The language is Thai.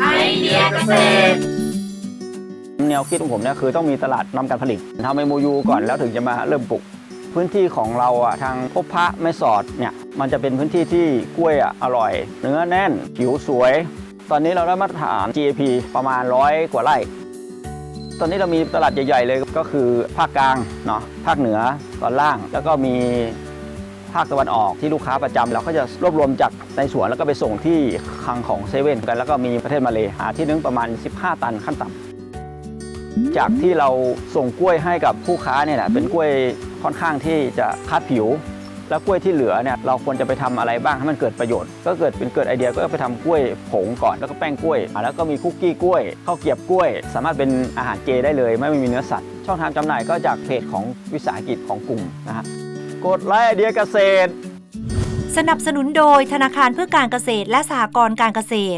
ไอเดียเกษตรแนวคิดของผมเนี่ยคือต้องมีตลาดนำการผลิตทำเอ็มยูก่อนแล้วถึงจะมาเริ่มปลูกพื้นที่ของเราอะทางพบพระไม่สอดเนี่ยมันจะเป็นพื้นที่ที่กล้วยอะอร่อย เนื้อแน่นผิวสวย ตอนนี้เราได้มาตรฐาน GAP ประมาณร้อยกว่าไร่ตอนนี้เรามีตลาดใหญ่ ๆ เลยก็คือภาคกลางเนาะภาคเหนือตอนล่าง แล้วก็มี ภาคตะวันออกที่ลูกค้าประจำเราก็จะรวบรวมจากในสวนแล้วก็ไปส่งที่คลังของเซเว่นกันแล้วก็มีประเทศมาเลหาที่นึงประมาณ 15 ตันขั้นต่ำจากที่เราส่งกล้วยให้กับผู้ค้าเนี่ยแหละเป็นกล้วยค่อนข้างที่จะคัดผิว แล้วกล้วยที่เหลือเนี่ยเราควรจะไปทำอะไรบ้างให้มันเกิดประโยชน์ ก็เกิดเป็นเกิดไอเดียก็ไปทำกล้วยผงก่อนแล้วก็แป้งกล้วย แล้วก็มีคุกกี้กล้วยข้าวเกรียบกล้วย สามารถเป็นอาหารเจได้เลย ไม่มีเนื้อสัตว์ ช่องทางจำหน่ายก็จากเพจของวิสาหกิจของกลุ่มนะฮะ กดไลค์ไอเดียเกษตร สนับสนุนโดยธนาคารเพื่อการเกษตรและสหกรณ์การเกษตร